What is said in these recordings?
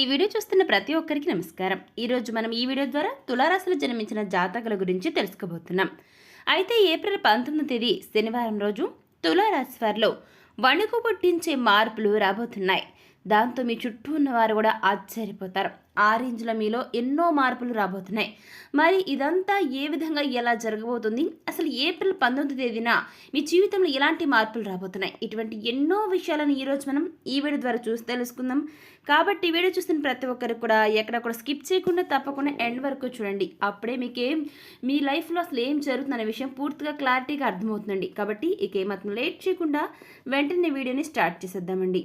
ఈ వీడియో చూస్తున్న ప్రతి ఒక్కరికి నమస్కారం. ఈరోజు మనం ఈ వీడియో ద్వారా తులారాశిలో జన్మించిన జాతకుల గురించి తెలుసుకోబోతున్నాం. అయితే ఏప్రిల్ పంతొమ్మిది తేదీ శనివారం రోజు తులారాశి వారిలో వణుకు పుట్టించే మార్పులు రాబోతున్నాయి. దాంతో మీ చుట్టూ ఉన్నవారు కూడా ఆశ్చర్యపోతారు. ఆ మీలో ఎన్నో మార్పులు రాబోతున్నాయి. మరి ఇదంతా ఏ విధంగా ఎలా జరగబోతుంది? అసలు ఏప్రిల్ పంతొమ్మిది తేదీన మీ జీవితంలో ఎలాంటి మార్పులు రాబోతున్నాయి? ఇటువంటి ఎన్నో విషయాలను ఈరోజు మనం ఈ వీడియో ద్వారా చూసి తెలుసుకుందాం. కాబట్టి వీడియో చూస్తున్న ప్రతి ఒక్కరికి కూడా ఎక్కడ కూడా స్కిప్ చేయకుండా తప్పకుండా ఎండ్ వరకు చూడండి. అప్పుడే మీకు ఏం మీ లైఫ్లో అసలు ఏం జరుగుతుందనే విషయం పూర్తిగా క్లారిటీగా అర్థమవుతుందండి. కాబట్టి ఇక ఏమాత్రం లేట్ చేయకుండా వెంటనే వీడియోని స్టార్ట్ చేసేద్దామండి.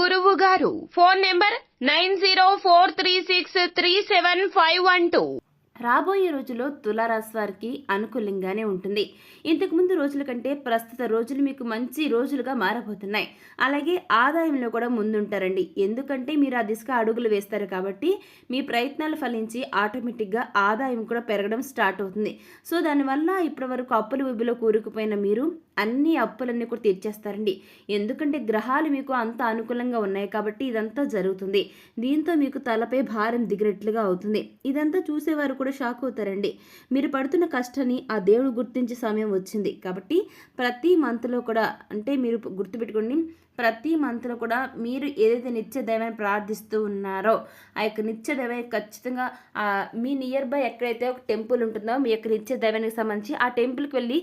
గురువు గారు. Phone number nine zero four three six three seven five one two. రాబోయే రోజుల్లో తులారాశి వారికి అనుకూలంగానే ఉంటుంది. ఇంతకుముందు రోజుల కంటే ప్రస్తుత రోజులు మీకు మంచి రోజులుగా మారబోతున్నాయి. అలాగే ఆదాయంలో కూడా ముందుంటారండి. ఎందుకంటే మీరు ఆ దిశగా అడుగులు వేస్తారు కాబట్టి మీ ప్రయత్నాలు ఫలించి ఆటోమేటిక్గా ఆదాయం కూడా పెరగడం స్టార్ట్ అవుతుంది. సో దానివల్ల ఇప్పటి వరకు అప్పుల విబ్బులో కూరుకుపోయిన మీరు అన్ని అప్పులన్నీ కూడా తీర్చేస్తారండి. ఎందుకంటే గ్రహాలు మీకు అంత అనుకూలంగా ఉన్నాయి కాబట్టి ఇదంతా జరుగుతుంది. దీంతో మీకు తలపై భారం దిగినట్లుగా అవుతుంది. ఇదంతా చూసేవారు కూడా షాక్ అవుతారండి. మీరు పడుతున్న కష్టాన్ని ఆ దేవుడు గుర్తించే సమయం వచ్చింది. కాబట్టి ప్రతి మంత్లో కూడా అంటే మీరు గుర్తుపెట్టుకోండి. ప్రతి మంత్లో కూడా మీరు ఏదైతే నిత్య దైవాన్ని ప్రార్థిస్తూ ఉన్నారో ఆ యొక్క నిత్య దైవాన్ని ఖచ్చితంగా మీ నియర్ బై ఎక్కడైతే ఒక టెంపుల్ ఉంటుందో మీ యొక్క నిత్య దైవానికి సంబంధించి ఆ టెంపుల్కి వెళ్ళి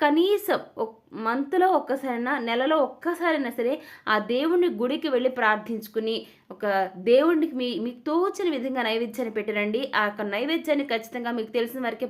కనీసం ఒక మంత్లో ఒక్కసారైనా నెలలో ఒక్కసారైనా సరే ఆ దేవుని గుడికి వెళ్ళి ప్రార్థించుకుని ఒక దేవుడికి మీ మీకు తోచిన విధంగా నైవేద్యాన్ని పెట్టరండి. ఆ యొక్క నైవేద్యాన్ని ఖచ్చితంగా మీకు తెలిసిన వారికి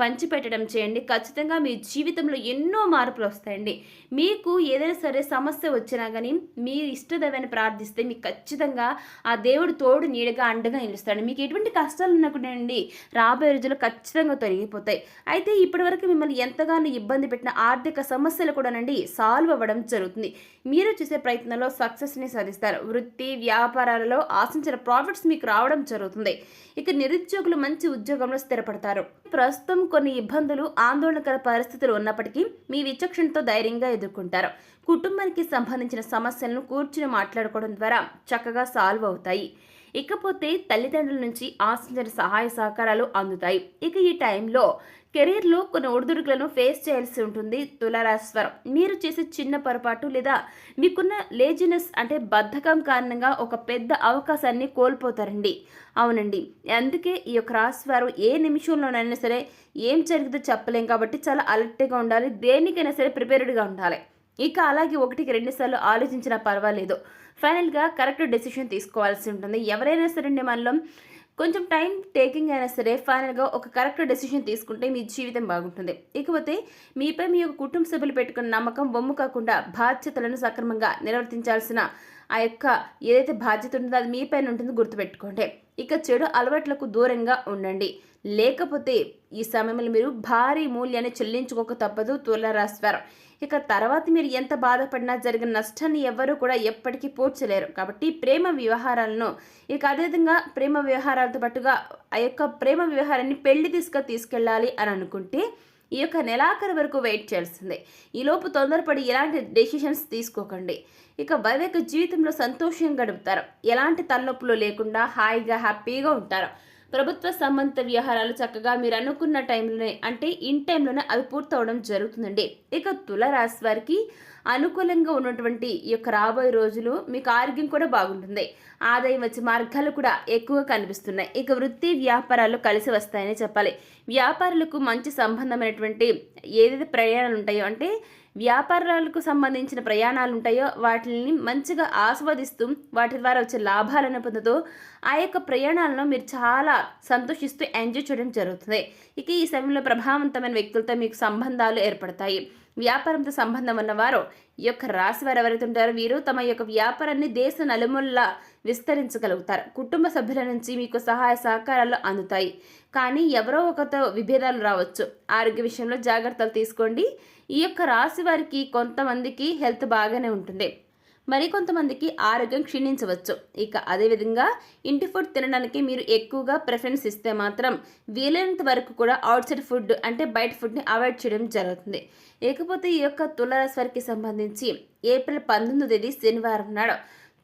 పంచిపెట్టడం చేయండి. ఖచ్చితంగా మీ జీవితంలో ఎన్నో మార్పులు వస్తాయండి. మీకు ఏదైనా సరే సమస్య వచ్చినా కానీ మీ ఇష్టదైవాన్ని ప్రార్థిస్తే మీకు ఖచ్చితంగా ఆ దేవుడు తోడు నీడగా అండగా నిలుస్తాడు మీకు ఎటువంటి కష్టాలు ఉన్నా కూడా అండి రాబోయే రోజుల్లో ఖచ్చితంగా తొలగిపోతాయి. అయితే ఇప్పటివరకు మిమ్మల్ని ఎంతగానో ఇబ్బంది పెట్టిన ఆర్థిక సమస్య సమస్యలు కూడానండి సాల్వ్ అవ్వడం జరుగుతుంది. మీరు చేసే ప్రయత్నంలో సక్సెస్ని సాధిస్తారు. వృత్తి వ్యాపారాలలో ఆశించిన ప్రాఫిట్స్ మీకు రావడం జరుగుతుంది. ఇక నిరుద్యోగులు మంచి ఉద్యోగంలో స్థిరపడతారు. ప్రస్తుతం కొన్ని ఇబ్బందులు ఆందోళనకర పరిస్థితులు ఉన్నప్పటికీ మీ విచక్షణతో ధైర్యంగా ఎదుర్కొంటారు. కుటుంబానికి సంబంధించిన సమస్యలను కూర్చుని మాట్లాడుకోవడం ద్వారా చక్కగా సాల్వ్ అవుతాయి. ఇకపోతే తల్లిదండ్రుల నుంచి ఆశించిన సహాయ సహకారాలు అందుతాయి. ఇక ఈ టైంలో కెరీర్లో కొన్ని ఒడిదుడుకులను ఫేస్ చేయాల్సి ఉంటుంది తులారాశివారం. మీరు చేసే చిన్న పొరపాటు లేదా మీకున్న లేజినెస్ అంటే బద్ధకం కారణంగా ఒక పెద్ద అవకాశాన్ని కోల్పోతారండి. అవునండి. అందుకే ఈ యొక్క రాశివారు ఏ నిమిషంలోనైనా సరే ఏం జరిగిందో చెప్పలేం కాబట్టి చాలా అలర్ట్గా ఉండాలి. దేనికైనా సరే ప్రిపేర్డ్గా ఉండాలి. ఇక అలాగే ఒకటికి రెండుసార్లు ఆలోచించినా పర్వాలేదు. ఫైనల్గా కరెక్ట్ డెసిషన్ తీసుకోవాల్సి ఉంటుంది. ఎవరైనా సరే అండి మనలో కొంచెం టైం టేకింగ్ అయినా సరే ఫైనల్గా ఒక కరెక్ట్ డెసిషన్ తీసుకుంటే మీ జీవితం బాగుంటుంది. ఇకపోతే మీపై మీ యొక్క కుటుంబ సభ్యులు పెట్టుకున్న నమ్మకం బొమ్ము కాకుండా బాధ్యతలను సక్రమంగా నిర్వర్తించాల్సిన ఆ యొక్క ఏదైతే బాధ్యత ఉంటుందో అది మీపైన ఉంటుంది గుర్తుపెట్టుకోండి. ఇక చెడు అలవాట్లకు దూరంగా ఉండండి. లేకపోతే ఈ సమయంలో మీరు భారీ మూల్యాన్ని చెల్లించుకోక తప్పదు తులరాశివారం. ఇక తర్వాత మీరు ఎంత బాధపడినా జరిగిన నష్టాన్ని ఎవ్వరూ కూడా ఎప్పటికీ పోడ్చలేరు. కాబట్టి ప్రేమ వ్యవహారాలను ఇక అదేవిధంగా ప్రేమ వ్యవహారాలతో పాటుగా ఆ యొక్క ప్రేమ వ్యవహారాన్ని పెళ్ళి తీసుకు తీసుకెళ్ళాలి అని అనుకుంటే ఈ యొక్క నెలాఖరు వరకు వెయిట్ చేయాల్సిందే. ఈలోపు తొందరపడి ఎలాంటి డెసిషన్స్ తీసుకోకండి. ఇక వైవేక జీవితంలో సంతోషంగా గడుపుతారు. ఎలాంటి తలనొప్పులు లేకుండా హాయిగా హ్యాపీగా ఉంటారు. ప్రభుత్వ సంబంధిత వ్యవహారాలు చక్కగా మీరు అనుకున్న టైంలోనే అంటే ఇన్ టైంలోనే అవి పూర్తవడం జరుగుతుందండి. ఇక తులరాశి వారికి అనుకూలంగా ఉన్నటువంటి ఈ యొక్క రాబోయే రోజులు మీకు ఆరోగ్యం కూడా బాగుంటుంది. ఆదాయం వచ్చే మార్గాలు కూడా ఎక్కువగా కనిపిస్తున్నాయి. ఇక వృత్తి వ్యాపారాలు కలిసి వస్తాయని చెప్పాలి. వ్యాపారులకు మంచి సంబంధమైనటువంటి ఏదైతే ప్రయాణాలు ఉంటాయో అంటే వ్యాపారాలకు సంబంధించిన ప్రయాణాలు ఉంటాయో వాటిని మంచిగా ఆస్వాదిస్తూ వాటి ద్వారా వచ్చే లాభాలను పొందుతూ ఆ యొక్క ప్రయాణాలను మీరు చాలా సంతోషిస్తూ ఎంజాయ్ చేయడం జరుగుతుంది. ఇక ఈ సమయంలో ప్రభావవంతమైన వ్యక్తులతో మీకు సంబంధాలు ఏర్పడతాయి. వ్యాపారంతో సంబంధం ఉన్నవారు ఈ యొక్క రాశి వారు ఎవరైతే ఉంటారో వీరు తమ యొక్క వ్యాపారాన్ని దేశ నలుమూలలా విస్తరించగలుగుతారు. కుటుంబ సభ్యుల నుంచి మీకు సహాయ సహకారాలు అందుతాయి. కానీ ఎవరో ఒకరితో విభేదాలు రావచ్చు. ఆరోగ్య విషయంలో జాగ్రత్తలు తీసుకోండి. ఈ యొక్క రాశి వారికి కొంతమందికి హెల్త్ బాగానే ఉంటుంది. మరికొంతమందికి ఆరోగ్యం క్షీణించవచ్చు. ఇక అదేవిధంగా ఇంటి ఫుడ్ తినడానికి మీరు ఎక్కువగా ప్రిఫరెన్స్ ఇస్తే మాత్రం వీలైనంత వరకు కూడా అవుట్ సైడ్ ఫుడ్ అంటే బయట ఫుడ్ని అవాయిడ్ చేయడం జరుగుతుంది. ఇకపోతే ఈ యొక్క తులరాశి వారికి సంబంధించి ఏప్రిల్ పంతొమ్మిదో తేదీ శనివారం నాడు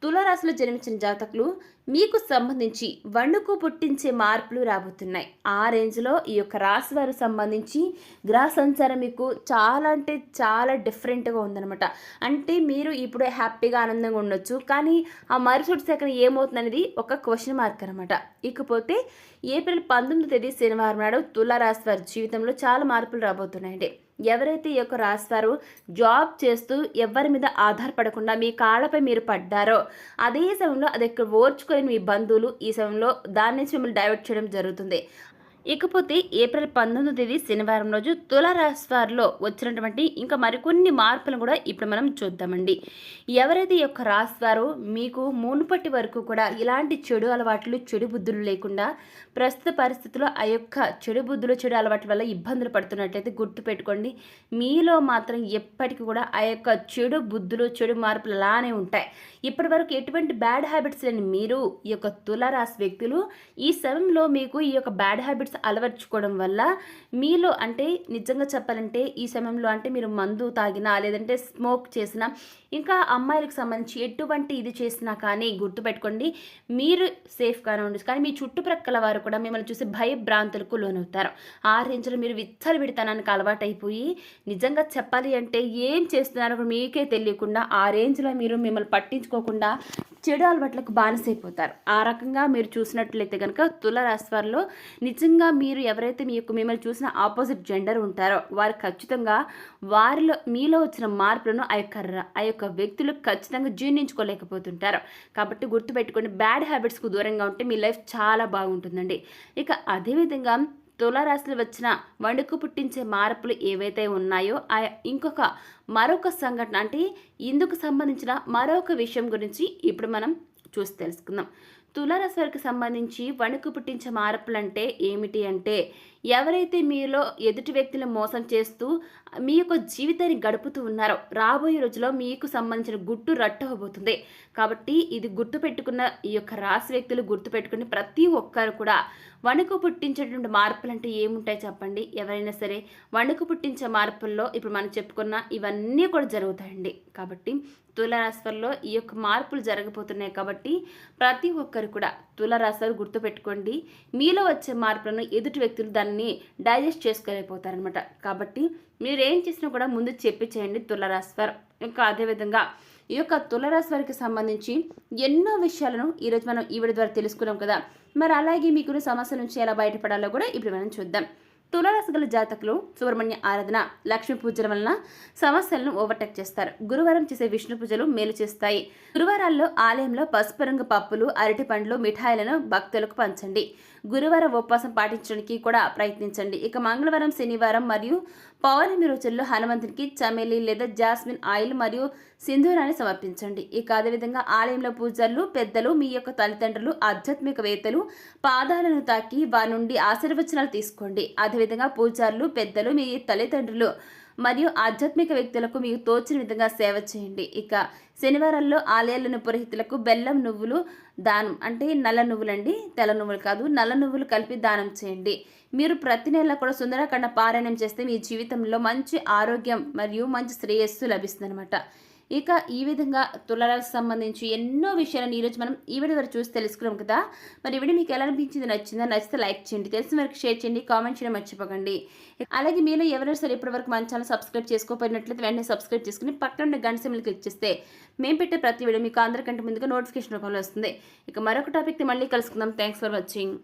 తులరాశిలో జన్మించిన జాతకులు మీకు సంబంధించి వణుకు పుట్టించే మార్పులు రాబోతున్నాయి. ఆ రేంజ్లో ఈ యొక్క రాశి వారికి సంబంధించి గ్రహ సంచారం మీకు చాలా అంటే చాలా డిఫరెంట్గా ఉందన్నమాట. అంటే మీరు ఇప్పుడు హ్యాపీగా ఆనందంగా ఉండొచ్చు. కానీ ఆ మరుసటి సెకండ్ ఏమవుతుంది అనేది ఒక క్వశ్చన్ మార్క్ అనమాట ఇకపోతే ఏప్రిల్ పంతొమ్మిది తేదీ శనివారం నాడు తులారాశి వారి జీవితంలో చాలా మార్పులు రాబోతున్నాయండి. ఎవరైతే ఈ యొక్క రాస్తారు జాబ్ చేస్తూ ఎవరి మీద ఆధారపడకుండా మీ కాళ్ళపై మీరు పడ్డారో అదే సమయంలో అది ఇక్కడ ఓర్చుకొని మీ బంధువులు ఈ సమయంలో దాని నుంచి మిమ్మల్ని డైవర్ట్ చేయడం జరుగుతుంది. ఇకపోతే ఏప్రిల్ పంతొమ్మిదో తేదీ శనివారం రోజు తులారాశి వారిలో వచ్చినటువంటి ఇంకా మరికొన్ని మార్పులను కూడా ఇప్పుడు మనం చూద్దామండి. ఎవరైతే ఈ యొక్క రాశి వారు మీకు మునుపటి వరకు కూడా ఇలాంటి చెడు అలవాట్లు చెడు బుద్ధులు లేకుండా ప్రస్తుత పరిస్థితుల్లో ఆ యొక్క చెడు బుద్ధులు చెడు అలవాట్ల వల్ల ఇబ్బందులు పడుతున్నట్లయితే గుర్తుపెట్టుకోండి మీలో మాత్రం ఎప్పటికీ కూడా ఆ యొక్క చెడు బుద్ధులు చెడు మార్పులు అలానే ఉంటాయి. ఇప్పటి వరకు ఎటువంటి బ్యాడ్ హ్యాబిట్స్ లేని మీరు ఈ యొక్క తులారాశి వ్యక్తులు ఈ సమయంలో మీకు ఈ యొక్క బ్యాడ్ హ్యాబిట్స్ అలవర్చుకోవడం వల్ల మీలో అంటే నిజంగా చెప్పాలంటే ఈ సమయంలో అంటే మీరు మందు తాగినా లేదంటే స్మోక్ చేసినా ఇంకా అమ్మాయిలకు సంబంధించి ఎటువంటి ఇది చేసినా కానీ గుర్తుపెట్టుకోండి మీరు సేఫ్గానే ఉండొచ్చు కానీ మీ చుట్టుప్రక్కల వారు కూడా మిమ్మల్ని చూసి భయభ్రాంతులకు లోనవుతారు. ఆ రేంజ్లో మీరు విచ్చలు విడతనానికి అలవాటైపోయి నిజంగా చెప్పాలి అంటే ఏం చేస్తున్నారో మీకే తెలియకుండా ఆ రేంజ్లో మీరు మిమ్మల్ని పట్టించుకోకుండా చెడు అలవాట్లకు బానిసైపోతారు. ఆ రకంగా మీరు చూసినట్లయితే కనుక తులరాశి వారిలో నిజంగా మీరు ఎవరైతే మీ యొక్క మిమ్మల్ని చూసిన ఆపోజిట్ జెండర్ ఉంటారో వారు ఖచ్చితంగా వారిలో మీలో వచ్చిన మార్పులను ఆ యొక్క ఆ యొక్క వ్యక్తులు ఖచ్చితంగా జీర్ణించుకోలేకపోతుంటారు. కాబట్టి గుర్తుపెట్టుకోండి బ్యాడ్ హ్యాబిట్స్కు దూరంగా ఉంటే మీ లైఫ్ చాలా బాగుంటుందండి. ఇక అదేవిధంగా తులారాశిలో వచ్చిన వణుకు పుట్టించే మార్పులు ఏవైతే ఉన్నాయో ఆ ఇంకొక మరొక సంఘటన అంటే ఇందుకు సంబంధించిన మరొక విషయం గురించి ఇప్పుడు మనం చూసి తెలుసుకుందాం. తులారాశి వారికి సంబంధించి వణుకు పుట్టించే మార్పులు అంటే ఏమిటి అంటే ఎవరైతే మీలో ఎదుటి వ్యక్తులు మోసం చేస్తూ మీ యొక్క జీవితాన్ని గడుపుతూ ఉన్నారో రాబోయే రోజుల్లో మీకు సంబంధించిన గుట్టు రట్టవబోతుంది. కాబట్టి ఇది గుర్తుపెట్టుకున్న ఈ యొక్క రాశి వ్యక్తులు గుర్తుపెట్టుకుని ప్రతి ఒక్కరు కూడా వణుకు పుట్టించేటువంటి మార్పులు అంటే ఏముంటాయి చెప్పండి? ఎవరైనా సరే వణుకు పుట్టించే మార్పుల్లో ఇప్పుడు మనం చెప్పుకున్న ఇవన్నీ కూడా జరుగుతాయండి. కాబట్టి తులరాశిలో ఈ యొక్క మార్పులు జరగబోతున్నాయి కాబట్టి ప్రతి ఒక్కరు కూడా తులారాశి గుర్తుపెట్టుకోండి. మీలో వచ్చే మార్పులను ఎదుటి వ్యక్తులు దాన్ని డైజెస్ట్ చేసుకోలేకపోతారనమాట కాబట్టి మీరు ఏం చేసినా కూడా ముందు చెప్పి చేయండి తులారాశి వారు ఇంకా అదేవిధంగా ఈ యొక్క తులరాశి వారికి సంబంధించి ఎన్నో విషయాలను ఈరోజు మనం ఈవిడ ద్వారా తెలుసుకున్నాం కదా. మరి అలాగే మీకు సమస్యల నుంచి ఎలా బయటపడాలో కూడా ఇప్పుడు మనం చూద్దాం. తులరాశి గల జాతకులు సుబ్రహ్మణ్య ఆరాధన లక్ష్మీ పూజల వలన సమస్యలను ఓవర్టేక్ చేస్తారు. గురువారం చేసే విష్ణు పూజలు మేలు చేస్తాయి. గురువారాల్లో ఆలయంలో పసుపు రంగు పప్పులు అరటి పండ్లు మిఠాయిలను భక్తులకు పంచండి. గురువారం ఉపవాసం పాటించడానికి కూడా ప్రయత్నించండి. ఇక మంగళవారం శనివారం మరియు పౌర్ణమి రోజుల్లో హనుమంతునికి చమేలి లేదా జాస్మిన్ ఆయిల్ మరియు సింధూరాన్ని సమర్పించండి. ఇక అదేవిధంగా ఆలయంలో పూజలు పెద్దలు మీ యొక్క తల్లిదండ్రులు ఆధ్యాత్మికవేత్తలు పాదాలను తాకి వారి నుండి ఆశీర్వచనాలు తీసుకోండి. అదేవిధంగా పూజారులు పెద్దలు మీ తల్లిదండ్రులు మరియు ఆధ్యాత్మిక వ్యక్తులకు మీకు తోచిన విధంగా సేవ చేయండి. ఇక శనివారాల్లో ఆలయాలను పురోహితులకు బెల్లం నువ్వులు దానం అంటే నల్ల నువ్వులండి తెల్ల నువ్వులు కాదు నల్ల నువ్వులు కలిపి దానం చేయండి. మీరు ప్రతి నెల కూడా సుందరకాండ పారాయణం చేస్తే మీ జీవితంలో మంచి ఆరోగ్యం మరియు మంచి శ్రేయస్సు లభిస్తుందన్నమాట. ఇక ఈ విధంగా తులాలకు సంబంధించి ఎన్నో విషయాలను ఈరోజు మనం ఈ వీడియో వరకు చూసి తెలుసుకున్నాం కదా. మరి ఈ వీడియో మీకు ఎలా అనిపించింది నచ్చిందా? నచ్చితే లైక్ చేయండి తెలిసిన వరకు షేర్ చేయండి కామెంట్ చేయడం మర్చిపోకండి. అలాగే మీలో ఎవరైనా సరే ఇప్పటివరకు మన ఛానల్ సబ్స్క్రైబ్ చేసుకోకపోయినట్లయితే వెంటనే సబ్స్క్రైబ్ చేసుకుని పక్కన ఉన్న గంట సిమ్లు క్లిక్ చేస్తే మేము పెట్టే ప్రతి వీడియో మీకు అందరికంటే ముందుగా నోటిఫికేషన్ రూపంలో వస్తుంది. ఇక మరొక టాపిక్ని మళ్ళీ కలుసుకుందాం. Thanks for watching